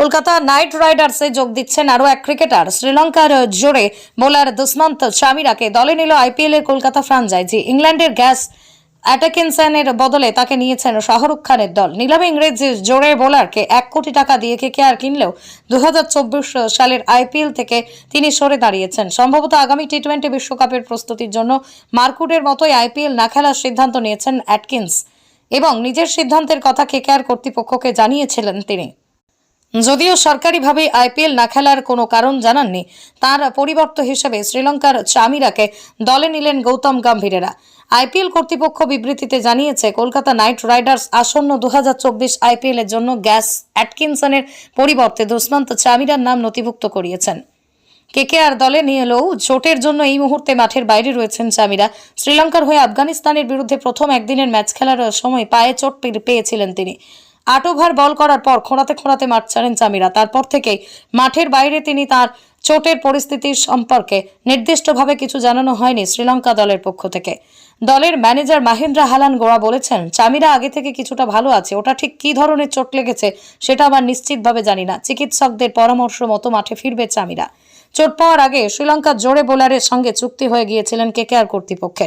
Kolkata night রাইডার্সে যোগ দিচ্ছেন আরও এক ক্রিকেটার। শ্রীলঙ্কার জোরে বোলার দুষ্মন্ত চামিরাকে দলে নিল আইপিএল এর কলকাতা ফ্রাঞ্চাইজি। ইংল্যান্ডের গ্যাস অ্যাটাকিনসনের বদলে তাকে নিয়েছেন শাহরুখ খানের দল। নিলামে ইংরেজি জোরে বোলারকে এক কোটি টাকা দিয়ে কে আর কিনলেও দু হাজার চব্বিশ সালের আইপিএল থেকে তিনি সরে দাঁড়িয়েছেন। সম্ভবত আগামী টি টোয়েন্টি বিশ্বকাপের প্রস্তুতির জন্য মার্কুটের মতোই আইপিএল না খেলার সিদ্ধান্ত নিয়েছেন অ্যাটকিন্স এবং নিজের সিদ্ধান্তের কথা কেকেআর কর্তৃপক্ষকে জানিয়েছিলেন তিনি। যদিও সরকারিভাবে আইপিএল না খেলার কোনো কারণ জানাননি, তার পরিবর্তে হিসেবে শ্রীলঙ্কার চামিরাকে দলে নিলেন গৌতম গম্ভীরেরা। আইপিএল কর্তৃপক্ষ বিবৃতিতে জানিয়েছে, কলকাতা নাইট রাইডার্স আসন্ন দু হাজার এর জন্য গ্যাস অ্যাটকিনসনের পরিবর্তে দুষ্মন্ত চামিরার নাম নথিভুক্ত করিয়েছেন। কেকেআর দলে নিয়ে এলেও চোটের জন্য এই মুহূর্তে মাঠের বাইরে রয়েছেন চামিরা। শ্রীলঙ্কার হয়ে আফগানিস্তানের বিরুদ্ধে প্রথম একদিনের ম্যাচ খেলার সময় পায়ে চোট পেয়েছিলেন তিনি। আট ওভার বল করার পর খোঁড়াতে খোঁড়াতে মাঠ ছাড়েন চামিরা তারপর থেকেই মাঠের বাইরে তিনি তার চোটের পরিস্থিতির সম্পর্কে নির্দিষ্টভাবে কিছু জানানো হয়নি শ্রীলঙ্কা দলের পক্ষ থেকে। দলের ম্যানেজার মাহেন্দ্র হালান গোড়া বলেছেন চামিরা আগে থেকে কিছুটা ভালো আছে, ওটা ঠিক কী ধরনের চোট লেগেছে সেটা আবার নিশ্চিতভাবে জানি না। চিকিৎসকদের পরামর্শ মতো মাঠে ফিরবে চামিরা চোট পাওয়ার আগে শ্রীলঙ্কার জোরে বোলারের সঙ্গে চুক্তি হয়ে গিয়েছিলেন কেকেআর কর্তৃপক্ষের।